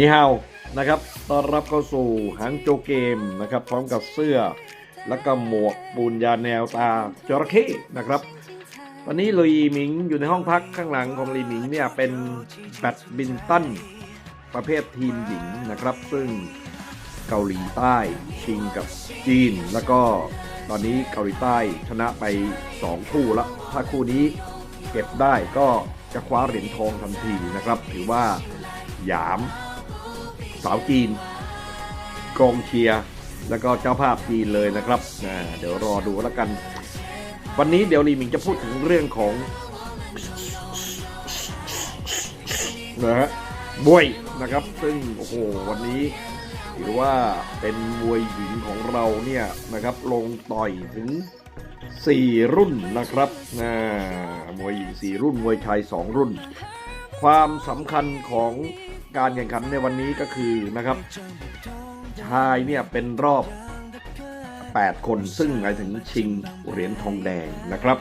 นี่ฮานะครับต้อนรับเข้าสู่หางโจเกมนะครับพร้อมกับเสื้อ และก็หมวกปูนยาแนวตาจระเข้นะครับตอนนี้ลีหมิงอยู่ในห้องพักข้างหลังของลีหมิงเนี่ยเป็นแบดบินตันประเภททีมหญิงนะครับ ซึ่งเกาหลีใต้ชิงกับจีน แล้วก็ตอนนี้เกาหลีใต้ชนะไป 2 คู่ละถ้าคู่นี้เก็บได้ก็ จะคว้าเหรียญทองทันทีนะครับ ถือว่าหยาม สาวจีนกองเชียร์แล้วก็เจ้าภาพจีนเลยนะครับเดี๋ยวรอดูแล้วกัน วันนี้เดี๋ยวลีมิงจะพูดถึงเรื่องของนะฮะมวยนะครับ ซึ่งโอ้โหวันนี้ถือว่าเป็นมวยหญิงของเราเนี่ยนะครับ ลงต่อยถึง 4 รุ่นนะครับอ่ามวยหญิง 4 รุ่น มวยชาย 2 รุ่น ความสำคัญของการแข่งขันในวันนี้ก็คือนะครับ ชายเนี่ยเป็นรอบ 8 คนซึ่งหมายถึงชิงเหรียญทองแดงนะครับ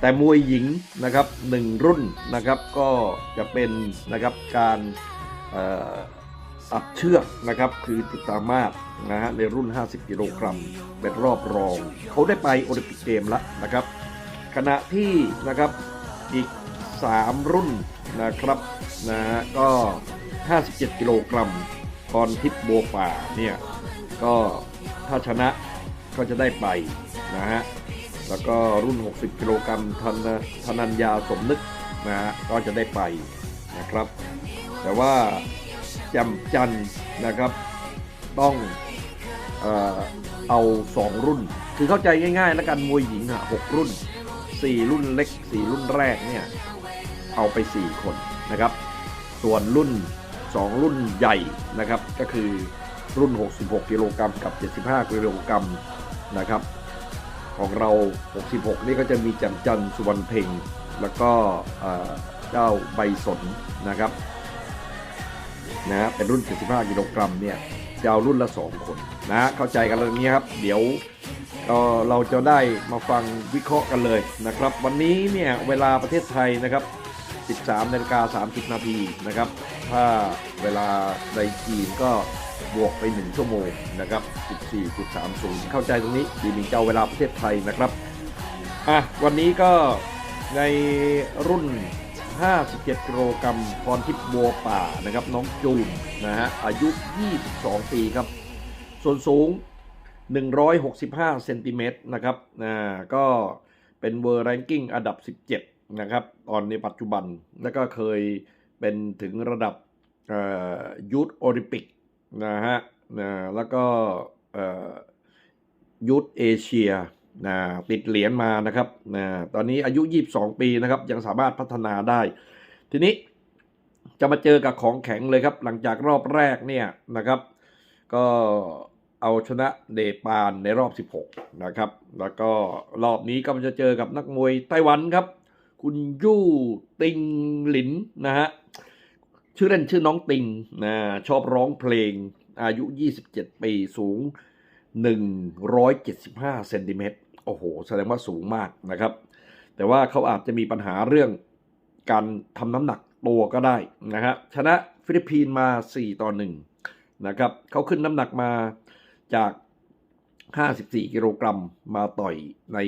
แต่มวยหญิงนะครับหนึ่งรุ่นนะครับก็จะเป็นนะครับการ อัดเชือกนะครับ คือติดตามมาศนะฮะในรุ่น 50 กิโลกรัมเป็นรอบรอง เขาได้ไปโอลิมปิกเกมแล้วนะครับ ขณะที่นะครับอีก 3 รุ่นนะครับนะฮะก็ 57 กิโลกรัมพรทิพย์บัวป่าเนี่ยก็ถ้าชนะก็จะได้ไปนะฮะแล้วก็รุ่น 60 กิโลกรัมธนธนัญญาสมนึกนะฮะก็จะได้ไปนะครับ แต่ว่า จำจันนะครับ ต้องเออเอา 2 รุ่น คือเข้าใจง่ายๆ แล้วกันมวยหญิงอะ6รุ่น 4 รุ่นเล็ก 4 รุ่นแรกเนี่ย เอาไป 4 คนนะครับ ส่วนรุ่น 2 รุ่นใหญ่นะครับ ก็คือรุ่น 66 กิโลกรัมกับ 75 กิโลกรัมนะครับ ของเรา 66 นี่ก็จะมีจันจันสุวรรณเพ็ง แล้วก็เจ้าใบสนนะครับ นะเป็นรุ่น 75 กิโลกรัมเนี่ยจะเอารุ่นละ 2 คนนะเข้าใจกันแล้วนี้ครับ เดี๋ยวเอ่อเราจะได้มาฟังวิเคราะห์กันเลยนะครับ วันนี้เนี่ยเวลาประเทศไทยนะครับ 13นาฬิกา30 นาทีนะครับ ถ้าเวลาในจีนก็บวกไป 1 ชั่วโมงนะครับ 14.30 เข้าใจตรงนี้ดีมิงเจ้าเวลาประเทศไทยนะครับอะวันนี้ก็ในรุ่น 57กิโลกรัมพรทิพย์บัวป่านะครับน้องจูนนะฮะอายุ 22 ปีครับ ส่วนสูง 165 เซนติเมตรนะครับอ่าก็เป็นเวอร์แรงกิ้งอันดับ 17 นะครับตอนในปัจจุบัน แล้วก็เคยเป็นถึงระดับยูทโอลิมปิกนะฮะนะแล้วก็ยูทธเอเชีย นะติดเหรียญมานะครับนะตอนนี้อายุ 22 ปีนะครับ ยังสามารถพัฒนาได้ ทีนี้จะมาเจอกับของแข็งเลยครับ หลังจากรอบแรกเนี่ยนะครับ ก็เอาชนะเดปานในรอบ 16 นะครับ แล้วก็รอบนี้ก็จะเจอกับนักมวยไต้หวันครับ คุณยู่ติงหลินนะฮะชื่อเล่นชื่อน้องติงนะชอบร้องเพลงอายุ 27 ปีสูง 175 เซนติเมตร โอ้โห แสดงว่าสูงมากนะครับ แต่ว่าเขาอาจจะมีปัญหาเรื่องการทำน้ำหนักตัวก็ได้นะฮะชนะฟิลิปปินส์มา 4 ต่อ1นะครับเขาขึ้นน้ำหนักมาจาก 54 กิโลกรัมมาต่อยใน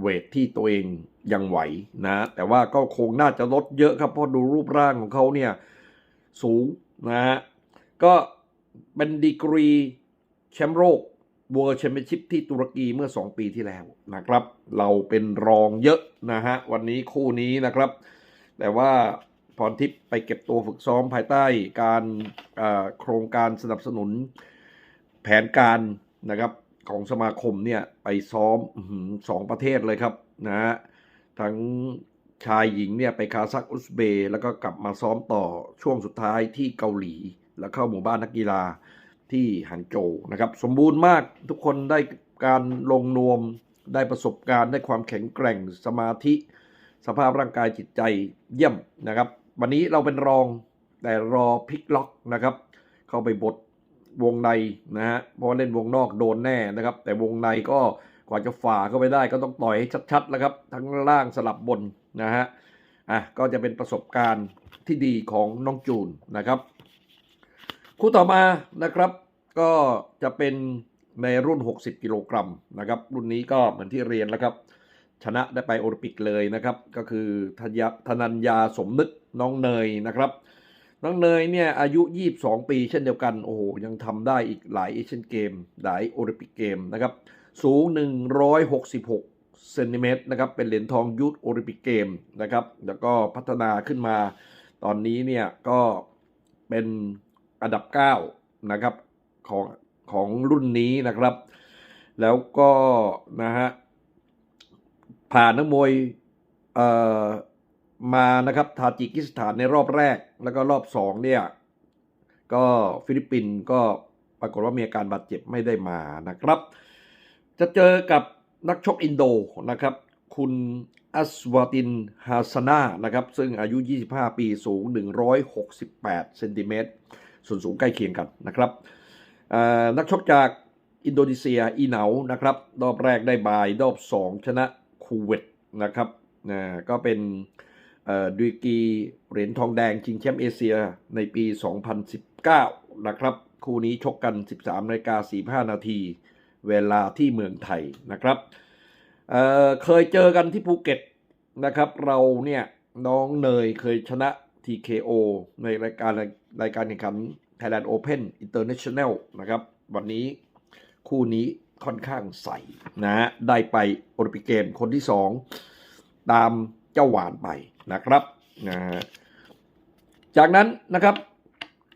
เวทที่ตัวเองยังไหวนะ แต่ว่าก็คงน่าจะลดเยอะครับ เพราะดูรูปร่างของเขาเนี่ยสูงนะฮะก็เป็นดีกรีแชมป์โลก เวิร์แชมเปี้ยนชิพที่ตุรกีเมื่อ 2 ปีที่แล้วนะครับ เราเป็นรองเยอะนะฮะ วันนี้คู่นี้นะครับ แต่ว่าพรทิพย์ไปเก็บตัวฝึกซ้อมภายใต้การโครงการสนับสนุนแผนการนะครับของสมาคมเนี่ยไปซ้อมสองประเทศเลยครับนะฮะทั้งชายหญิงเนี่ยไปคาซัคอุซเบย์แล้วก็กลับมาซ้อมต่อช่วงสุดท้ายที่เกาหลี แล้วเข้าหมู่บ้านนักกีฬา ที่หันโจวนะครับ สมบูรณ์มากทุกคนได้การลงนวมได้ประสบการณ์ได้ความแข็งแกร่งสมาธิ สภาพร่างกายจิตใจเยี่ยมนะครับ วันนี้เราเป็นรองแต่รอพลิกล็อกนะครับ เข้าไปบดวงในนะฮะเพราะเล่นวงนอกโดนแน่นะครับ แต่วงในก็กว่าจะฝ่าเข้าไปได้ก็ต้องต่อยให้ชัดๆแล้วครับ ทั้งล่างสลับบนนะฮะอะก็จะเป็นประสบการณ์ที่ดีของน้องจูนนะครับ คู่ต่อมานะครับ ก็จะเป็นในรุ่น 60 กิโลกรัมนะครับ รุ่นนี้ก็เหมือนที่เรียนแล้วครับ ชนะได้ไปโอลิมปิกเลยนะครับ ก็คือธนยาธนัญญาสมนึกน้องเนยนะครับ น้องเนยเนี่ยอายุ 22 ปีเช่นเดียวกัน โอ้โห ยังทำได้อีกหลายเอเชียนเกม หลายโอลิมปิกเกมนะครับ สูง 166เซนติเมตรนะครับ เป็นเหรียญทองยุทธโอลิมปิกเกมนะครับ แล้วก็พัฒนาขึ้นมา ตอนนี้เนี่ยก็เป็น อันดับ 9 นะครับของของรุ่นนี้นะครับ แล้วก็นะฮะผ่านนักมวยเอ่อมานะครับทาจิกิสถานในรอบแรก แล้วก็รอบสองเนี่ย ก็ฟิลิปปินส์ก็ปรากฏว่ามีอาการบาดเจ็บไม่ได้มานะครับ จะเจอกับนักชกอินโดนะครับ คุณอัสวาตินฮาสนานะครับ ซึ่งอายุ 25 ปีสูง 168 เซนติเมตร ส่วนสูงใกล้เคียงกันนะครับนักชกจากอินโดนีเซียอีเหนานะครับรอบแรกได้บายรอบ 2 ชนะคูเวตนะครับก็เป็นดุยกีเหรียญทองแดงชิงแชมป์เอเชียในปี 2019 นะครับ คู่นี้ชกกัน 13นาฬิกา45 นาที เวลาที่เมืองไทยนะครับเเคยเจอกันที่ภูเก็ตนะครับ เราเนี่ยน้องเนยเคยชนะ TKO ในรายการรายการแข่งขัน Thailand Open International นะครับ วันนี้คู่นี้ค่อนข้างใสนะฮะได้ไปโอลิมปิกเกมคนที่ 2 ตามเจ้าหวานไปนะครับนะฮะจากนั้นนะครับ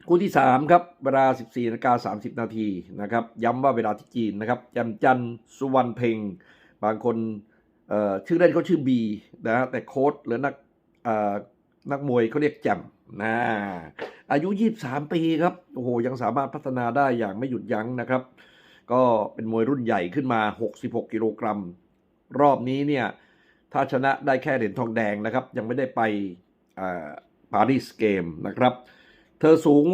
คู่ที่ 3 ครับ เวลา 14นาฬิกา30 นาทีนะครับ ย้ำว่าเวลาที่จีนนะครับจำจันสุวรรณเพ็ง บางคนชื่อเล่นเขาชื่อบีนะฮะแต่โค้ดหรือนักอ่อ นักมวยเขาเรียกแจมนะอายุ 23 ปีครับโอ้โหยังสามารถพัฒนาได้อย่างไม่หยุดยั้งนะครับ ก็เป็นมวยรุ่นใหญ่ขึ้นมา 66 กิโลกรัม รอบนี้เนี่ยถ้าชนะได้แค่เหรียญทองแดงนะครับ ยังไม่ได้ไปปารีสเกมนะครับ เธอสูง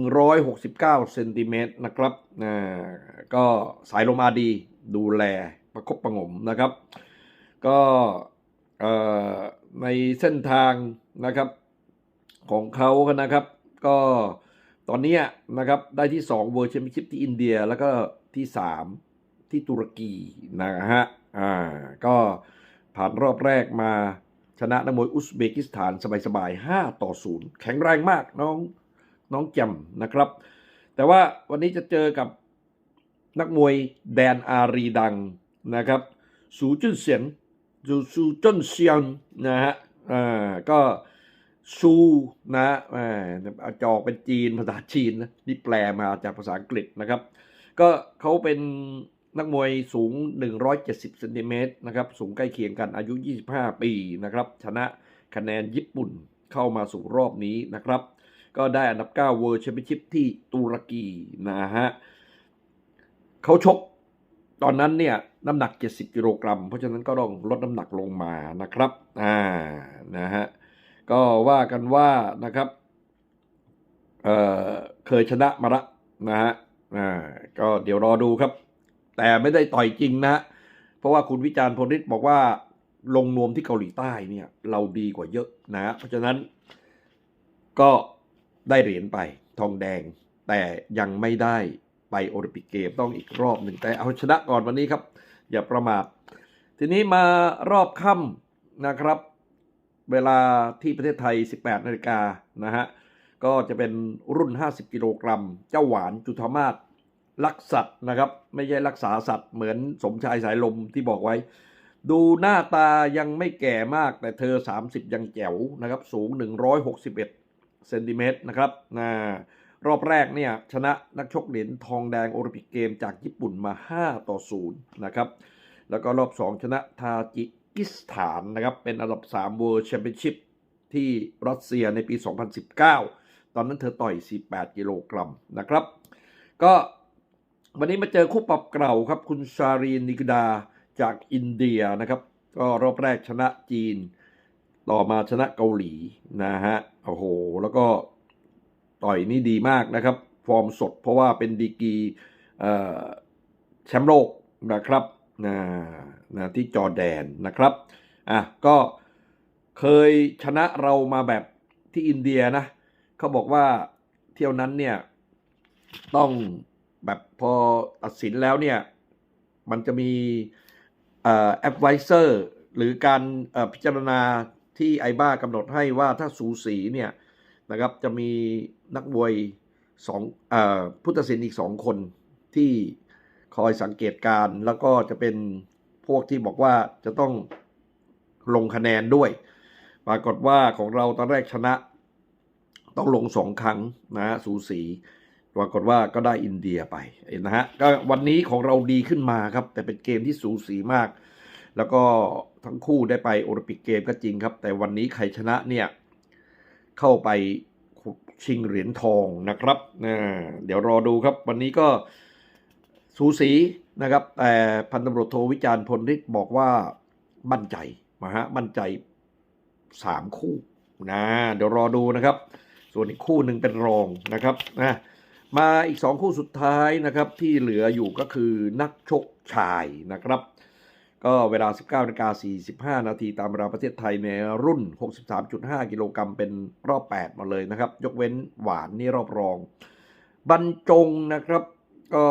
169เซนติเมตรนะครับก็สายลมอาดีดูแลประคบประงมนะครับ ก็เอ่อ ในเส้นทางนะครับของเขานะครับ ก็ตอนนี้นะครับได้ที่2เวอร์ชันชิปที่อินเดีย แล้วก็ที่ 3 ที่ตุรกีนะฮะอ่าก็ผ่านรอบแรกมาชนะนักมวยอุซเบกิสถานสบายๆ 5 ต่อ 0 แข็งแรงมากน้องน้องแจมนะครับ แต่ว่าวันนี้จะเจอกับนักมวยแดนอารีดังนะครับ สูจุนเสียน สูสูจนเซียนนะฮะอ่าก็ซูนะอ่าเอาจอกเป็นจีนภาษาจีนนะนี่แปลมาจากภาษาอังกฤษนะครับ ก็เขาเป็นนักมวยสูง 170เซนติเมตรนะครับ สูงใกล้เคียงกันอายุ 25 ปีนะครับ ชนะคะแนนญี่ปุ่นเข้ามาสู่รอบนี้นะครับ ก็ได้อันดับ 9 World Championship ที่ตุรกีนะฮะเขาชก ตอนนั้นเนี่ยน้ำหนัก 70กิโลกรัม เพราะฉะนั้นก็ต้องลดน้ำหนักลงมานะครับอ่านะฮะก็ว่ากันว่านะครับเอ่อเคยชนะมาละนะฮะอ่าก็เดี๋ยวรอดูครับ แต่ไม่ได้ต่อยจริงนะ เพราะว่าคุณวิจารณ์พลฤทธิ์บอกว่าลงนวมที่เกาหลีใต้เนี่ยเราดีกว่าเยอะนะ เพราะฉะนั้นก็ได้เหรียญไปทองแดงแต่ยังไม่ได้ ไปโอลิมปิกเกมต้องอีกรอบหนึ่งแต่เอาชนะก่อนวันนี้ครับ อย่าประมาททีนี้มารอบค่ำนะครับ เวลาที่ประเทศไทย 18นาฬิกานะฮะก็จะเป็นรุ่น 50 กิโลกรัม เจ้าหวานจุธามาศรักสัตว์นะครับ ไม่ใช่รักษาสัตว์เหมือนสมชายสายลมที่บอกไว้ ดูหน้าตายังไม่แก่มากแต่เธอ 30 ยังแจ๋วนะครับ สูง 161เซนติเมตรนะครับนะ รอบแรกเนี่ยชนะนักชกเหรียญทองแดงโอลิมปิกเกมจากญี่ปุ่นมา 5 ต่อ 0 นะครับ แล้วก็รอบ 2 ชนะทาจิกิสถานนะครับ เป็นอันดับ 3 World Championship ที่รัสเซียในปี 2019 ตอนนั้นเธอต่อย 48 กิโลกรัมนะครับ ก็วันนี้มาเจอคู่ปรับเก่าครับ คุณชารีนนิกดาจากอินเดียนะครับ ก็รอบแรกชนะจีน ต่อมาชนะเกาหลีนะฮะ โอ้โห แล้วก็ ต่อยนี่ดีมากนะครับ ฟอร์มสดเพราะว่าเป็นดีกีแชมป์โลกนะครับนะนะที่จอแดนนะครับอะก็เคยชนะเรามาแบบที่อินเดียนะเขาบอกว่าเที่ยวนั้นเนี่ยต้องแบบพอตัดสินแล้วเนี่ยมันจะมีเอ่อแอดไวเซอร์หรือการพิจารณาที่ไอบ้ากำหนดให้ว่าถ้าสูสีเนี่ย นะครับจะมีนักมวยสองอผู้ตัดสินอีกสองคนที่คอยสังเกตการแล้วก็จะเป็นพวกที่บอกว่าจะต้องลงคะแนนด้วย ปรากฏว่าของเราตอนแรกชนะ ต้องลงสองครั้งนะฮะสูสี ปรากฏว่าก็ได้อินเดียไปนะฮะก็วันนี้ของเราดีขึ้นมาครับ แต่เป็นเกมที่สูสีมาก แล้วก็ทั้งคู่ได้ไปโอลิมปิกเกมก็จริงครับ แต่วันนี้ใครชนะเนี่ย เข้าไปชิงเหรียญทองนะครับนะเดี๋ยวรอดูครับวันนี้ก็สูสีนะครับแต่พันตำรวจโทวิจารณ์พลฤทธิ์บอกว่ามั่นใจมาฮะมั่นใจสามคู่นะเดี๋ยวรอดูนะครับ ส่วนอีกคู่หนึ่งเป็นรองนะครับนะมาอีกสองคู่สุดท้ายนะครับที่เหลืออยู่ก็คือนักชกชายนะครับ ก็เวลา 19นาฬิกา45 นาทีตามเวลาประเทศไทยในรุ่น 63.5 กิโลกรัมเป็นรอบ 8 มาเลยนะครับ ยกเว้นหวานนี่รอบรอง บรรจงนะครับ ก็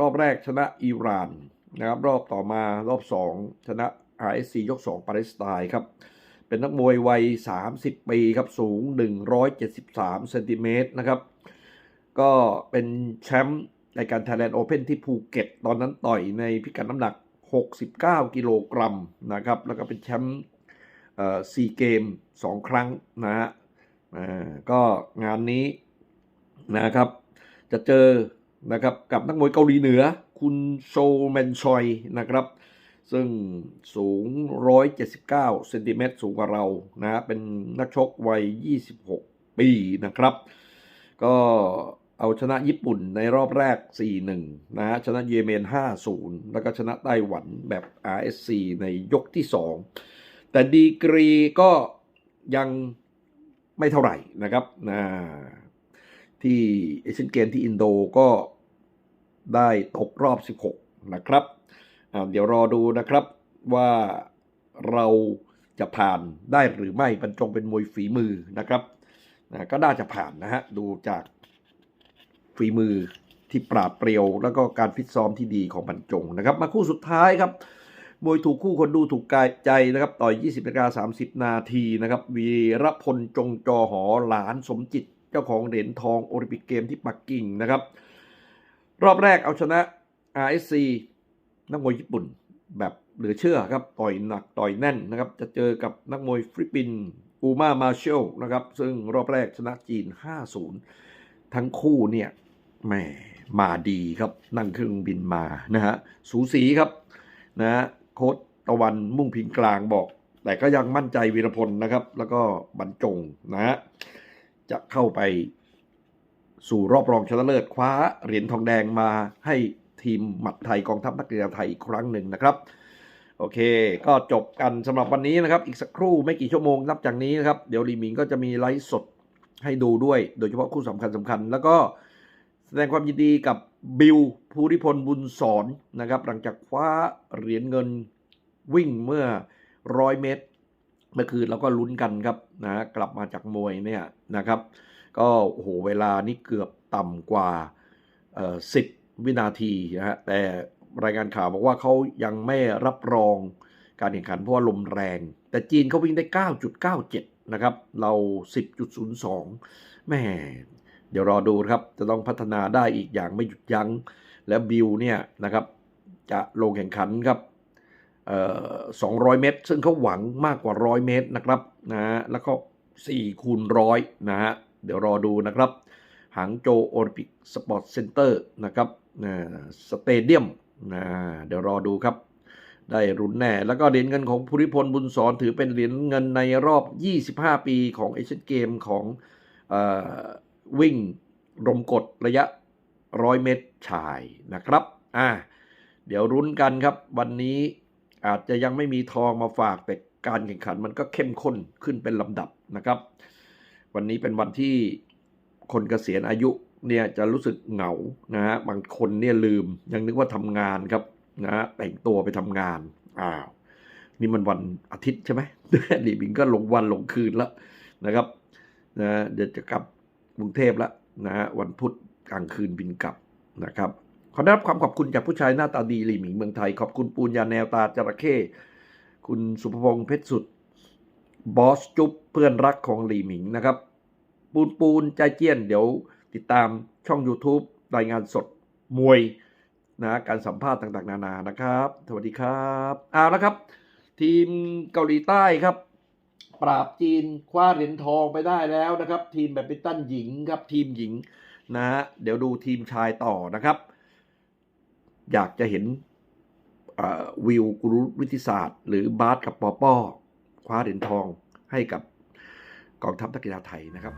รอบแรกชนะอิหร่านนะครับ รอบต่อมารอบ 2 ชนะ RSC ยก 2 ปาเลสไตน์ครับ เป็นนักมวยวัย 30 ปีครับ สูง 173 เซนติเมตรนะครับ ก็เป็นแชมป์ในการ Thailand Open ที่ภูเก็ต ตอนนั้นต่อยในพิกัดน้ำหนัก 69 กิโลกรัมนะครับ แล้วก็เป็นแชมป์ซีเกมสองครั้งนะฮะก็งานนี้นะครับ จะเจอนะครับกับนักมวยเกาหลีเหนือ คุณโชแมนชอยนะครับ ซึ่งสูง 179เซนติเมตรสูงกว่าเรานะฮะเป็นนักชกวัย 26 ปีนะครับ ก็ เอาชนะญี่ปุ่นในรอบแรก 4-1 นะฮะ ชนะเยเมน 5-0 แล้วก็ชนะไต้หวันแบบ RSC ในยกที่ 2 แต่ดีกรีก็ยังไม่เท่าไหร่นะครับนะที่เอเชียนเกมที่อินโดก็ได้ตกรอบ 16 นะครับเดี๋ยวรอดูนะครับว่าเราจะผ่านได้หรือไม่บรรจงเป็นมวยฝีมือนะครับนะก็น่าจะผ่านนะฮะดูจาก ฝีมือที่ปราดเปรียว แล้วก็การฟิตซ้อมที่ดีของบรรจงนะครับ มาคู่สุดท้ายครับมวยถูกคู่คนดูถูกกายใจนะครับ ต่อย 20นาฬิกา30 นาทีนะครับ วีรพลจงจอหอหลานสมจิต เจ้าของเหรียญทองโอลิมปิกเกมที่ปักกิ่งนะครับ รอบแรกเอาชนะ RSC นักมวยญี่ปุ่นแบบเหลือเชื่อครับ ต่อยหนักต่อยแน่นนะครับ จะเจอกับนักมวยฟิลิปปินส์อูมามาเชลนะครับ ซึ่งรอบแรกชนะจีน 5-0 ทั้งคู่เนี่ย แหมมาดีครับนั่งเครื่องบินมานะฮะสูสีครับนะฮะโค้ดตะวันมุ่งพิงกลางบอก แต่ก็ยังมั่นใจวีรพลนะครับ แล้วก็บรรจงนะฮะจะเข้าไปสู่รอบรองชนะเลิศคว้าเหรียญทองแดงมาให้ทีมหมัดไทยกองทัพนักกีฬาไทยอีกครั้งหนึ่งนะครับโอเค ก็จบกันสำหรับวันนี้นะครับ อีกสักครู่ไม่กี่ชั่วโมงนับจากนี้นะครับ เดี๋ยวลีมิงก็จะมีไลฟ์สดให้ดูด้วย โดยเฉพาะคู่สำคัญสำคัญ แล้วก็ แสดงความยินดีกับบิลภูริพลบุญสอนนะครับ หลังจากคว้าเหรียญเงินวิ่งเมื่อร้อยเมตร เมื่อคืนเราก็ลุ้นกันครับนะกลับมาจากมวยเนี่ยนะครับ ก็โอ้โหเวลานี่เกือบต่ำกว่าเอ่อ10วินาทีนะฮะแต่รายงานข่าวบอกว่าเขายังไม่รับรองการแข่งขันเพราะว่าลมแรง แต่จีนเขาวิ่งได้ 9.97 นะครับ เรา 10.02แม่ เดี๋ยวรอดูครับ จะต้องพัฒนาได้อีกอย่างไม่หยุดยัง้ง และบิวเนี่ยนะครับจะลงแข่งขันครับเอ่อ200เมตร ซึ่งเขาหวังมากกว่า100เมตรนะครับนะฮะแล้วก็4คูณร้อยนะฮะเดี๋ยวรอดูนะครับหางโจโอลิมปิกสปอร์ตเซ็นเตอร์นะครับสเตเดียมนะเดี๋ยวรอดูครับ ได้รุนแน่ แล้วก็เหรียญเงินของภูริพลบุญสอนถือเป็นเหรียญเงินในรอบ 25 ปีของเอเชียนเกมของเออ วิ่งรมกดระยะ 100 เมตรชายนะครับอ่าเดี๋ยวรุ้นกันครับ วันนี้อาจจะยังไม่มีทองมาฝาก แต่การแข่งขันมันก็เข้มข้นขึ้นเป็นลำดับนะครับ วันนี้เป็นวันที่คนเกษียณอายุเนี่ยจะรู้สึกเหงานะฮะบางคนเนี่ยลืมยังนึกว่าทำงานครับนะฮะแต่งตัวไปทำงานอ้าวนี่มันวันอาทิตย์ใช่ไหมหลีหมิงก็ลงวันลงคืนแล้วนะครับนะเดี๋ยวจะกลับ กรุงเทพแล้วนะฮะวันพุธกลางคืนบินกลับนะครับขอได้รับความขอบคุณจากผู้ชายหน้าตาดีหลีหมิงเมืองไทย ขอบคุณปูนยาแนวตาจระเข้คุณสุภพงษ์เพชรสุด บอสจุ๊บเพื่อนรักของหลีหมิงนะครับ ปูนปูนใจเจี้ยน เดี๋ยวติดตามช่อง YouTube รายงานสดมวยนะการสัมภาษณ์ต่างๆ นานานะครับ สวัสดีครับ เอาละครับ ทีมเกาหลีใต้ครับ ปราบจีนคว้าเหรียญทองไปได้แล้วนะครับ ทีมแบดมินตันหญิงครับทีมหญิงนะฮะเดี๋ยวดูทีมชายต่อนะครับ อยากจะเห็นวิวกุรุวิทยาศาสตร์ หรือบาสกับปอป้อคว้าเหรียญทองให้กับกองทัพนักกีฬาไทยนะครับ